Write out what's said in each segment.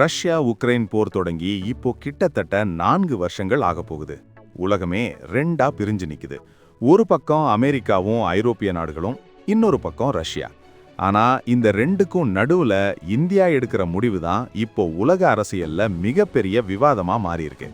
Russia Ukraine போர் தொடங்கி இப்போ கிட்டத்தட்ட நான்கு வருஷங்கள் ஆக போகுது. உலகமே ரெண்டா பிரிஞ்சு நிக்குது. ஒரு பக்கம் அமெரிக்காவும் ஐரோப்பிய நாடுகளும் இன்னொரு பக்கம் ரஷ்யா. ஆனா இந்த ரெண்டுக்கும் நடுவுல இந்தியா எடுக்கிற முடிவு தான் இப்போ உலக அரசியல்ல மிகப்பெரிய விவாதமா மாறியிருக்கு.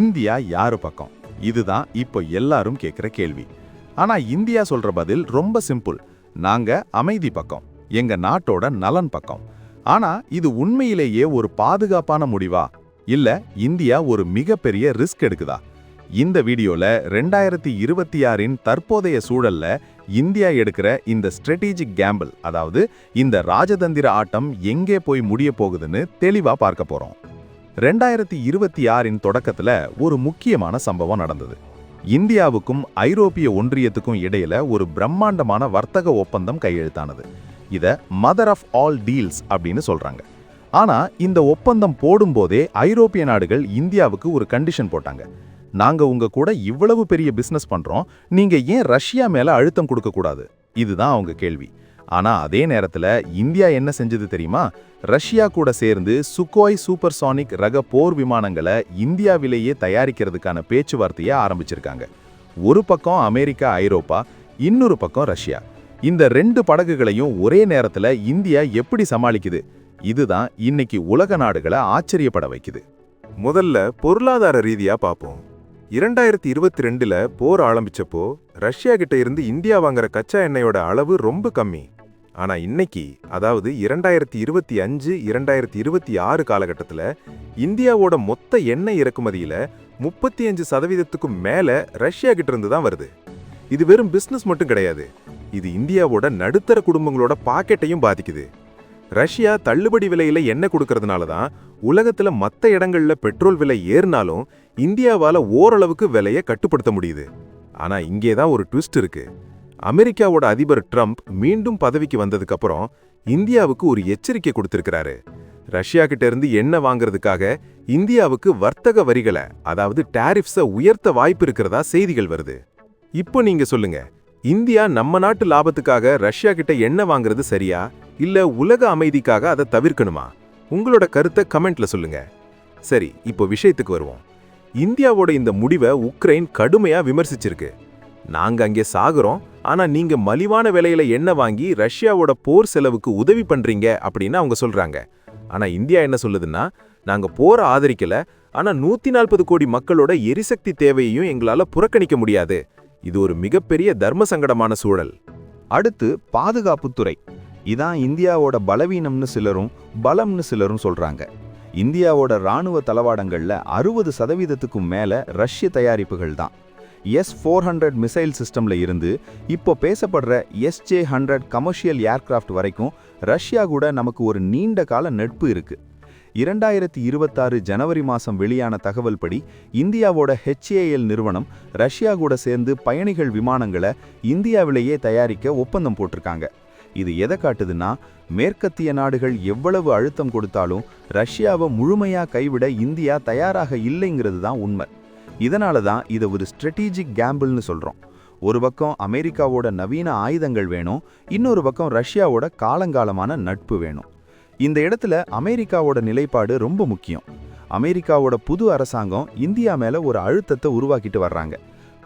இந்தியா யாரு பக்கம்? இதுதான் இப்போ எல்லாரும் கேட்குற கேள்வி. ஆனா இந்தியா சொல்ற பதில் ரொம்ப சிம்பிள். நாங்க அமைதி பக்கம் எங்க நாட்டோட நலன் பக்கம். ஆனா இது உண்மையிலேயே ஒரு பாதுகாப்பான முடிவா? இல்ல இந்தியா ஒரு மிகப்பெரிய ரிஸ்க் எடுக்குதா? இந்த வீடியோல ரெண்டாயிரத்தி இருபத்தி ஆறின் தற்போதைய சூழல்ல இந்தியா எடுக்கிற இந்த ஸ்ட்ராட்டஜிக் கேம்பிள் அதாவது இந்த ராஜதந்திர ஆட்டம் எங்கே போய் முடிய போகுதுன்னு தெளிவா பார்க்க போறோம். ரெண்டாயிரத்தி இருபத்தி ஆறின் தொடக்கத்துல ஒரு முக்கியமான சம்பவம் நடந்தது. இந்தியாவுக்கும் ஐரோப்பிய ஒன்றியத்துக்கும் இடையில ஒரு பிரம்மாண்டமான வர்த்தக ஒப்பந்தம் கையெழுத்தானது. இதை மதர் ஆஃப் ஆல் டீல்ஸ் அப்படின்னு சொல்கிறாங்க ஆனால் இந்த ஒப்பந்தம் போடும்போதே ஐரோப்பிய நாடுகள் இந்தியாவுக்கு ஒரு கண்டிஷன் போட்டாங்க. நாங்கள் உங்கள் கூட இவ்வளவு பெரிய பிஸ்னஸ் பண்ணுறோம் நீங்கள் ஏன் ரஷ்யா மேலே அழுத்தம் கொடுக்கக்கூடாது இதுதான் அவங்க கேள்வி. ஆனால் அதே நேரத்தில் இந்தியா என்ன செஞ்சது தெரியுமா? ரஷ்யா கூட சேர்ந்து சுக்கோய் சூப்பர்சானிக் ரக போர் விமானங்களை இந்தியாவிலேயே தயாரிக்கிறதுக்கான பேச்சுவார்த்தையை ஆரம்பிச்சிருக்காங்க. ஒரு பக்கம் அமெரிக்கா ஐரோப்பா இன்னொரு பக்கம் ரஷ்யா. இந்த ரெண்டு படகுகளையும் ஒரே நேரத்துல இந்தியா எப்படி சமாளிக்குது? இதுதான் இன்னைக்கு உலக நாடுகளை ஆச்சரியப்பட வைக்குது. முதல்ல பொருளாதார ரீதியா பார்ப்போம் இரண்டாயிரத்தி இருபத்தி ரெண்டுல போர் ஆரம்பிச்சப்போ ரஷ்யா கிட்ட இருந்து இந்தியா வாங்குற கச்சா எண்ணெயோட அளவு ரொம்ப கம்மி. ஆனா இன்னைக்கு அதாவது இரண்டாயிரத்தி இருபத்தி அஞ்சு இரண்டாயிரத்தி இருபத்தி ஆறு காலகட்டத்தில் இந்தியாவோட மொத்த எண்ணெய் இறக்குமதியில முப்பத்தி அஞ்சு சதவீதத்துக்கும் மேல ரஷ்யா கிட்ட இருந்து தான் வருது. இது வெறும் பிஸ்னஸ் மட்டும் கிடையாது. இது இந்தியாவோட நடுத்தர குடும்பங்களோட பாக்கெட்டையும் பாதிக்குது. ரஷ்யா தள்ளுபடி விலையில எண்ணெய் கொடுக்கறதுனால தான் உலகத்துல மத்த இடங்கள்ல பெட்ரோல் விலை ஏறினாலும் இந்தியாவால ஓரளவுக்கு விலையை கட்டுப்படுத்த முடியுது. ஆனா இங்கே தான் ஒரு ட்விஸ்ட் இருக்கு. அமெரிக்காவோட அதிபர் ட்ரம்ப் மீண்டும் பதவிக்கு வந்ததுக்கு அப்புறம் இந்தியாவுக்கு ஒரு எச்சரிக்கை கொடுத்திருக்கிறாரு. ரஷ்யா கிட்ட இருந்து எண்ணெய் வாங்குறதுக்காக இந்தியாவுக்கு வர்த்தக வரிகளை அதாவது டேரிஃப்ஸை உயர்த்த வாய்ப்பு இருக்கிறதா செய்திகள் வருது. இப்போ நீங்க சொல்லுங்க இந்தியா நம்ம நாட்டு லாபத்துக்காக ரஷ்யா கிட்ட எண்ணெய் வாங்குறது சரியா? இல்ல உலக அமைதிக்காக அதை தவிர்க்கணுமா? உங்களோட கருத்தை கமெண்ட்ல சொல்லுங்க. சரி இப்போ விஷயத்துக்கு வருவோம். இந்தியாவோட இந்த முடிவை உக்ரைன் கடுமையா விமர்சிச்சிருக்கு. நாங்க அங்கே சாகுறோம் ஆனா நீங்க மலிவான விலையில எண்ணெய் வாங்கி ரஷ்யாவோட போர் செலவுக்கு உதவி பண்றீங்க அப்படின்னு அவங்க சொல்றாங்க. ஆனா இந்தியா என்ன சொல்லுதுன்னா நாங்க போரை ஆதரிக்கல ஆனா நூத்தி நாற்பது கோடி மக்களோட எரிசக்தி தேவையையும் எங்களால புறக்கணிக்க முடியாது. இது ஒரு மிகப்பெரிய தர்ம சங்கடமான சூழல். அடுத்து பாதுகாப்புத்துறை இதான் இந்தியாவோட பலவீனம்னு சிலரும் பலம்னு சிலரும் சொல்றாங்க. இந்தியாவோட ராணுவ தளவாடங்களில் அறுபது சதவீதத்துக்கும் மேலே ரஷ்ய தயாரிப்புகள் தான். எஸ் ஃபோர் ஹண்ட்ரட் மிசைல் சிஸ்டமில் இருந்து இப்போ பேசப்படுற எஸ்ஜே ஹண்ட்ரட் கமர்ஷியல் ஏர்கிராஃப்ட் வரைக்கும் ரஷ்யா கூட நமக்கு ஒரு நீண்ட கால நட்பு இருக்குது இரண்டாயிரத்தி இருபத்தாறு ஜனவரி மாதம் வெளியான தகவல் படி இந்தியாவோட ஹெச்ஏஎல் நிறுவனம் ரஷ்யா கூட சேர்ந்து பயணிகள் விமானங்களை இந்தியாவிலேயே தயாரிக்க ஒப்பந்தம் போட்டிருக்காங்க. இது எதை காட்டுதுன்னா மேற்கத்திய நாடுகள் எவ்வளவு அழுத்தம் கொடுத்தாலும் ரஷ்யாவை முழுமையாக கைவிட இந்தியா தயாராக இல்லைங்கிறது தான் உண்மை. இதனால தான் இதை ஒரு ஸ்ட்ராட்டஜிக் கேம்பிள்னு சொல்கிறோம் ஒரு பக்கம் அமெரிக்காவோட நவீன ஆயுதங்கள் வேணும் இன்னொரு பக்கம் ரஷ்யாவோட காலங்காலமான நட்பு வேணும். இந்த இடத்துல அமெரிக்காவோட நிலைப்பாடு ரொம்ப முக்கியம். அமெரிக்காவோட புது அரசாங்கம் இந்தியா மேல ஒரு அழுத்தத்தை உருவாக்கிட்டு வர்றாங்க.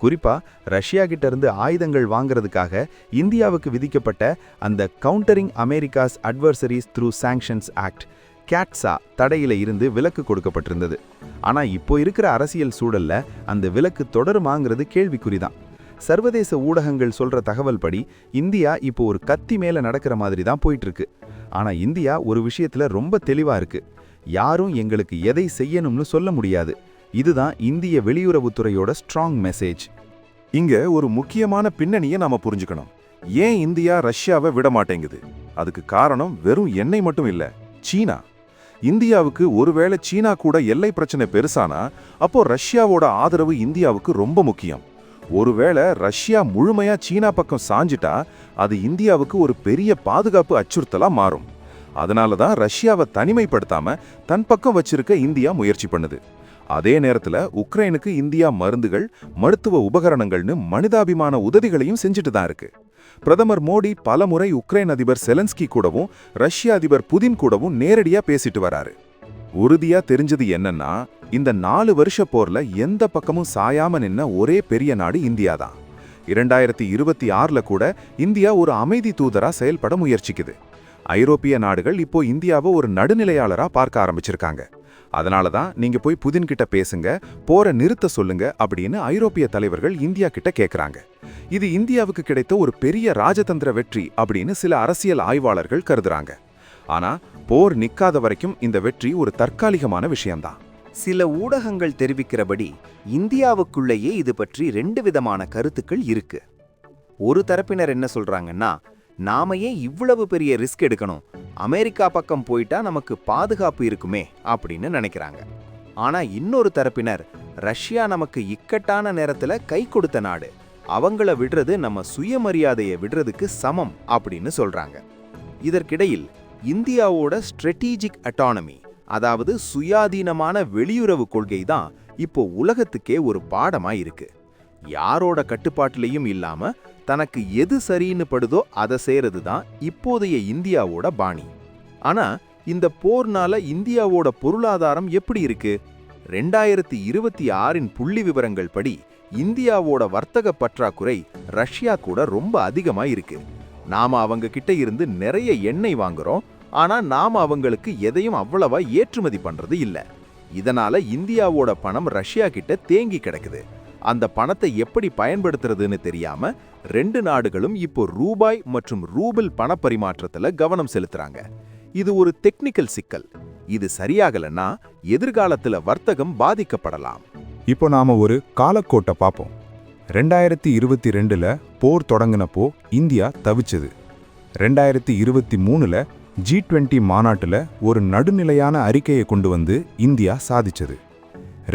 குறிப்பா ரஷ்யா கிட்ட இருந்து ஆயுதங்கள் வாங்குறதுக்காக இந்தியாவுக்கு விதிக்கப்பட்ட அந்த countering America's adversaries through sanctions act CAATSA தடையில இருந்து விலக்கு கொடுக்கப்பட்டிருந்தது. ஆனா இப்போ இருக்கிற அரசியல் சூழல்ல அந்த விலக்கு தொடருமாங்கிறது கேள்விக்குறிதான். சர்வதேச ஊடகங்கள் சொல்ற தகவல் படி இந்தியா இப்போ ஒரு கத்தி மேல நடக்கிற மாதிரி தான் போயிட்டு இருக்கு. ஆனா இந்தியா ஒரு விஷயத்துல ரொம்ப தெளிவா இருக்கு. யாரும் எங்களுக்கு எதை செய்யணும்னு சொல்ல முடியாது. இதுதான் இந்திய வெளியுறவுத்துறையோட ஸ்ட்ராங் மெசேஜ் இங்க ஒரு முக்கியமான பின்னணியை நாம புரிஞ்சுக்கணும். ஏன் இந்தியா ரஷ்யாவை விட மாட்டேங்குது? அதுக்கு காரணம் வெறும் எண்ணெய் மட்டும் இல்ல சீனா. இந்தியாவுக்கு ஒருவேளை சீனா கூட எல்லை பிரச்சனை பெருசானா அப்போ ரஷ்யாவோட ஆதரவு இந்தியாவுக்கு ரொம்ப முக்கியம். ஒருவேளை ரஷ்யா முழுமையா சீனா பக்கம் சாஞ்சிட்டா அது இந்தியாவுக்கு ஒரு பெரிய பாதுகாப்பு அச்சுறுத்தலா மாறும். அதனால தான் ரஷ்யாவை தனிமைப்படுத்தாம தன் பக்கம் வச்சிருக்க இந்தியா முயற்சி பண்ணுது. அதே நேரத்துல உக்ரைனுக்கு இந்தியா மருந்துகள் மருத்துவ உபகரணங்கள்னு மனிதாபிமான உதவிகளையும் செஞ்சுட்டு தான் இருக்கு. பிரதமர் மோடி பலமுறை உக்ரைன் அதிபர் செலன்ஸ்கி கூடவும் ரஷ்ய அதிபர் புதின் கூடவும் நேரடியா பேசிட்டு வராரு. உறுதியா தெரிஞ்சது என்னன்னா இந்த நாலு வருஷ போர்ல எந்த பக்கமும் சாயாம நின்ன ஒரே பெரிய நாடு இந்தியா தான் இரண்டாயிரத்தி இருபத்தி ஆறுல கூட இந்தியா ஒரு அமைதி தூதரா செயல்பட முயற்சிக்குது. ஐரோப்பிய நாடுகள் இப்போ இந்தியாவை ஒரு நடுநிலையாளரா பார்க்க ஆரம்பிச்சிருக்காங்க. அதனால தான் நீங்க போய் புதின்கிட்ட பேசுங்க போற நிறுத்த சொல்லுங்க அப்படின்னு ஐரோப்பிய தலைவர்கள் இந்தியா கிட்ட கேட்குறாங்க இது இந்தியாவுக்கு கிடைத்த ஒரு பெரிய ராஜதந்திர வெற்றி அப்படின்னு சில அரசியல் ஆய்வாளர்கள் கருதுறாங்க. ஆனா போர் நிக்காத வரைக்கும் இந்த வெற்றி ஒரு தற்காலிகமான விஷயம்தான். சில ஊடகங்கள் தெரிவிக்கிறபடி இந்தியாவுக்குள்ளேயே இது பற்றி ரெண்டு விதமான கருத்துக்கள் இருக்கு. ஒரு தரப்பினர் என்ன சொல்றாங்கன்னா நாம ஏன் இவ்வளவு பெரிய ரிஸ்க் எடுக்கணும். அமெரிக்கா பக்கம் போயிட்டா நமக்கு பாதுகாப்பு இருக்குமே அப்படின்னு நினைக்கிறாங்க. ஆனா இன்னொரு தரப்பினர் ரஷ்யா நமக்கு இக்கட்டான நேரத்துல கை கொடுத்த நாடு. அவங்கள விடுறது நம்ம சுயமரியாதையை விடுறதுக்கு சமம் அப்படின்னு சொல்றாங்க. இதற்கிடையில் இந்தியாவோட ஸ்ட்ரெட்டீஜிக் அட்டானமி அதாவது சுயாதீனமான வெளியுறவு கொள்கை தான் இப்போ உலகத்துக்கே ஒரு பாடமா இருக்கு. யாரோட கட்டுப்பாட்டிலையும் இல்லாம தனக்கு எது சரின்னு படுதோ அதை செய்யறது தான் இப்போதைய இந்தியாவோட பாணி. ஆனா இந்த போர்னால இந்தியாவோட பொருளாதாரம் எப்படி இருக்கு? ரெண்டாயிரத்தி இருபத்தி ஆறின் புள்ளி விவரங்கள் படி இந்தியாவோட வர்த்தக பற்றாக்குறை ரஷ்யா கூட ரொம்ப அதிகமா இருக்கு. நாம அவங்க கிட்ட இருந்து நிறைய எண்ணெய் வாங்குறோம் ஆனா நாம அவங்களுக்கு எதையும் அவ்வளவா ஏற்றுமதி பண்றது இல்ல. இதனால இந்தியாவோட பணம் ரஷ்யா கிட்ட தேங்கி கிடக்குது. அந்த பணத்தை எப்படி பயன்படுத்துறதுன்னு தெரியாம ரெண்டு நாடுகளும் இப்போ ரூபாய் மற்றும் ரூபிள் பணப்பரிமாற்றத்துல கவனம் செலுத்துறாங்க. இது ஒரு டெக்னிக்கல் சிக்கல். இது சரியாகலன்னா எதிர்காலத்துல வர்த்தகம் பாதிக்கப்படலாம். இப்போ நாம ஒரு காலக்கோட்டை பார்ப்போம். ரெண்டாயிரத்தி இருபத்தி ரெண்டில் போர் தொடங்கினப்போ இந்தியா தவிச்சது. ரெண்டாயிரத்தி இருபத்தி மூணில் ஜி டுவெண்ட்டி மாநாட்டில் ஒரு நடுநிலையான அறிக்கையை கொண்டு வந்து இந்தியா சாதிச்சது.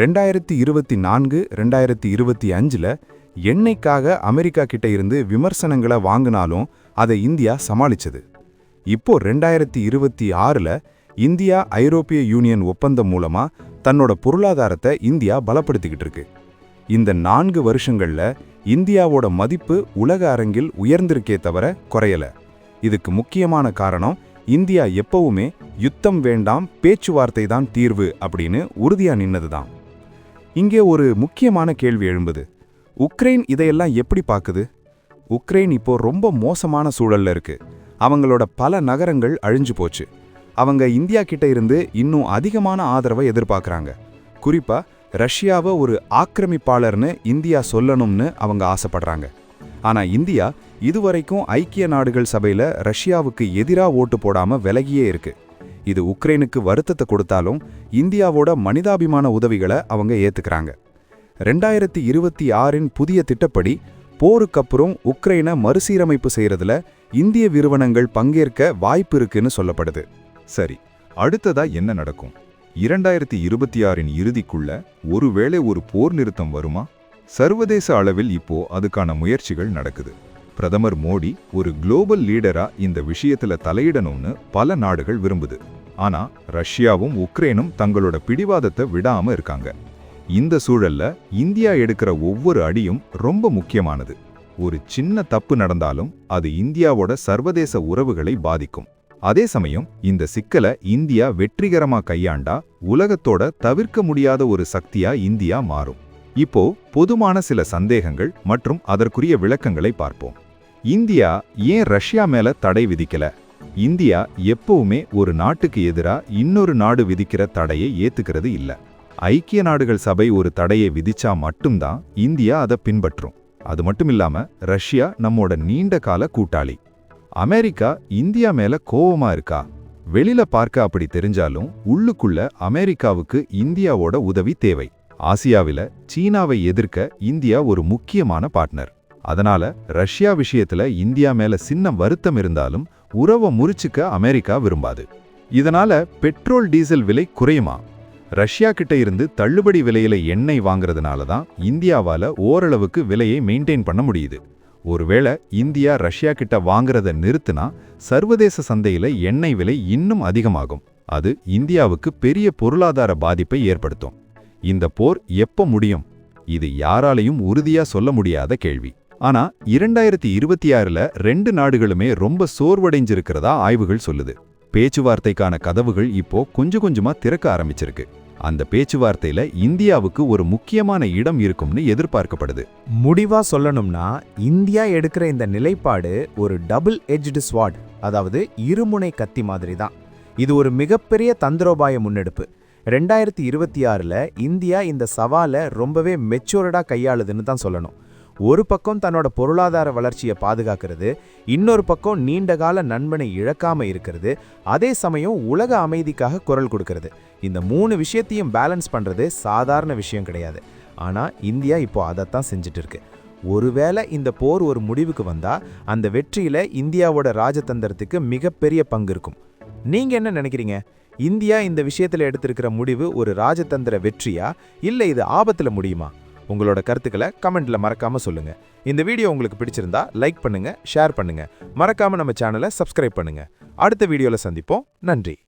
ரெண்டாயிரத்தி இருபத்தி நான்கு ரெண்டாயிரத்தி இருபத்தி அஞ்சில் எண்ணெய்க்காக அமெரிக்கா கிட்ட இருந்து விமர்சனங்களை வாங்கினாலும் அதை இந்தியா சமாளிச்சது. இப்போ ரெண்டாயிரத்தி இருபத்தி ஆறில் இந்தியா ஐரோப்பிய யூனியன் ஒப்பந்தம் மூலமாக தன்னோட பொருளாதாரத்தை இந்தியா பலப்படுத்திக்கிட்டு இருக்கு. இந்த நான்கு வருஷங்கள்ல இந்தியாவோட மதிப்பு உலக அரங்கில் உயர்ந்திருக்கே தவிர குறையல. இதுக்கு முக்கியமான காரணம் இந்தியா எப்பவுமே யுத்தம் வேண்டாம் பேச்சுவார்த்தை தான் தீர்வு அப்படின்னு உறுதியா நின்னதுதான். இங்கே ஒரு முக்கியமான கேள்வி எழும்புது. உக்ரைன் இதையெல்லாம் எப்படி பார்க்குது உக்ரைன் இப்போ ரொம்ப மோசமான சூழல்ல இருக்கு. அவங்களோட பல நகரங்கள் அழிஞ்சு போச்சு. அவங்க இந்தியா கிட்ட இருந்து இன்னும் அதிகமான ஆதரவை எதிர்பார்க்குறாங்க குறிப்பா ரஷ்யாவை ஒரு ஆக்கிரமிப்பாளர்னு இந்தியா சொல்லணும்னு அவங்க ஆசைப்படுறாங்க. ஆனா இந்தியா இதுவரைக்கும் ஐக்கிய நாடுகள் சபையில ரஷ்யாவுக்கு எதிராக ஓட்டு போடாம விலகியே இருக்கு. இது உக்ரைனுக்கு வருத்தத்தை கொடுத்தாலும் இந்தியாவோட மனிதாபிமான உதவிகளை அவங்க ஏத்துக்கறாங்க. ரெண்டாயிரத்தி இருபத்தி ஆறின் புதிய திட்டப்படி போருக்கப்புறம் உக்ரைனை மறுசீரமைப்பு செய்யறதுல இந்திய நிறுவனங்கள் பங்கேற்க வாய்ப்பு இருக்குன்னு சொல்லப்படுது. சரி அடுத்ததா என்ன நடக்கும்? இரண்டாயிரத்தி இருபத்தி ஆறின் இறுதிக்குள்ள ஒருவேளை ஒரு போர் நிறுத்தம் வருமா? சர்வதேச அளவில் இப்போ அதுக்கான முயற்சிகள் நடக்குது. பிரதமர் மோடி ஒரு குளோபல் லீடரா இந்த விஷயத்துல தலையிடணும்னு பல நாடுகள் விரும்புது. ஆனா ரஷ்யாவும் உக்ரைனும் தங்களோட பிடிவாதத்தை விடாம இருக்காங்க. இந்த சூழல்ல இந்தியா எடுக்கிற ஒவ்வொரு அடியும் ரொம்ப முக்கியமானது. ஒரு சின்ன தப்பு நடந்தாலும் அது இந்தியாவோட சர்வதேச உறவுகளை பாதிக்கும். அதே சமயம் இந்த சிக்கலை இந்தியா வெற்றிகரமா கையாண்டா உலகத்தோட தவிர்க்க முடியாத ஒரு சக்தியா இந்தியா மாறும். இப்போ பொதுமான சில சந்தேகங்கள் மற்றும் அதற்குரிய விளக்கங்களை பார்ப்போம். இந்தியா ஏன் ரஷ்யா மேல தடை விதிக்கல? இந்தியா எப்பவுமே ஒரு நாட்டுக்கு எதிரா இன்னொரு நாடு விதிக்கிற தடையை ஏத்துக்கிறது இல்ல. ஐக்கிய நாடுகள் சபை ஒரு தடையை விதிச்சா மட்டும்தான் இந்தியா அதை பின்பற்றும். அது மட்டும் இல்லாம ரஷ்யா நம்மோட நீண்ட கால கூட்டாளி. அமெரிக்கா இந்தியா மேல கோவமா இருக்கா? வெளியில பார்க்க அப்படி தெரிஞ்சாலும் உள்ளுக்குள்ள அமெரிக்காவுக்கு இந்தியாவோட உதவி தேவை. ஆசியாவில சீனாவை எதிர்க்க இந்தியா ஒரு முக்கியமான பார்ட்னர். அதனால ரஷ்யா விஷயத்துல இந்தியா மேல சின்ன வருத்தம் இருந்தாலும் உறவை முறிச்சுக்க அமெரிக்கா விரும்பாது. இதனால பெட்ரோல் டீசல் விலை குறையுமா? ரஷ்யா கிட்ட இருந்து தள்ளுபடி விலையில எண்ணெய் வாங்குறதுனால தான் இந்தியாவால ஓரளவுக்கு விலையை மெயின்டைன் பண்ண முடியுது. ஒருவேளை இந்தியா ரஷ்யா கிட்ட வாங்குறத நிறுத்தினா சர்வதேச சந்தையில எண்ணெய் விலை இன்னும் அதிகமாகும். அது இந்தியாவுக்கு பெரிய பொருளாதார பாதிப்பை ஏற்படுத்தும். இந்த போர் எப்ப முடியும்? இது யாராலையும் உறுதியா சொல்ல முடியாத கேள்வி. ஆனா இரண்டாயிரத்தி இருபத்தி ஆறுல ரெண்டு நாடுகளுமே ரொம்ப சோர்வடைஞ்சிருக்கிறதா ஆய்வுகள் சொல்லுது. பேச்சுவார்த்தைக்கான கதவுகள் இப்போ கொஞ்சம் கொஞ்சமா திறக்க ஆரம்பிச்சிருக்கு. அந்த பேச்சுவார்த்தையில இந்தியாவுக்கு ஒரு முக்கியமான இடம் இருக்கும்னு எதிர்பார்க்கப்படுது. முடிவா சொல்லணும்னா இந்தியா எடுக்கிற இந்த நிலைப்பாடு ஒரு டபுள் எஜ்டு ஸ்வாட் அதாவது இருமுனை கத்தி மாதிரி தான் இது ஒரு மிகப்பெரிய தந்திரோபாய முன்னெடுப்பு. ரெண்டாயிரத்தி இருபத்தி ஆறில் இந்தியா இந்த சவாலை ரொம்பவே மெச்சூர்டாக கையாளுதுன்னு தான் சொல்லணும். ஒரு பக்கம் தன்னோட பொருளாதார வளர்ச்சியை பாதுகாக்கிறது இன்னொரு பக்கம் நீண்டகால நண்பனை இழக்காம இருக்கிறது அதே சமயம் உலக அமைதிக்காக குரல் கொடுக்கிறது. இந்த மூணு விஷயத்தையும் பேலன்ஸ் பண்றது சாதாரண விஷயம் கிடையாது. ஆனா இந்தியா இப்போ அதைத்தான் செஞ்சுட்டு இருக்கு ஒருவேளை இந்த போர் ஒரு முடிவுக்கு வந்தா அந்த வெற்றியில இந்தியாவோட ராஜதந்திரத்துக்கு மிகப்பெரிய பங்கு இருக்கும். நீங்க என்ன நினைக்கிறீங்க? இந்தியா இந்த விஷயத்தில் எடுத்திருக்கிற முடிவு ஒரு ராஜதந்திர வெற்றியா? இல்லை இது ஆபத்தில் முடியுமா? உங்களோட கருத்துக்களை கமெண்ட்ல மறக்காம சொல்லுங்க. இந்த வீடியோ உங்களுக்கு பிடிச்சிருந்தா லைக் பண்ணுங்க ஷேர் பண்ணுங்க. மறக்காம நம்ம சேனலை சப்ஸ்கிரைப் பண்ணுங்க. அடுத்த வீடியோல சந்திப்போம். நன்றி.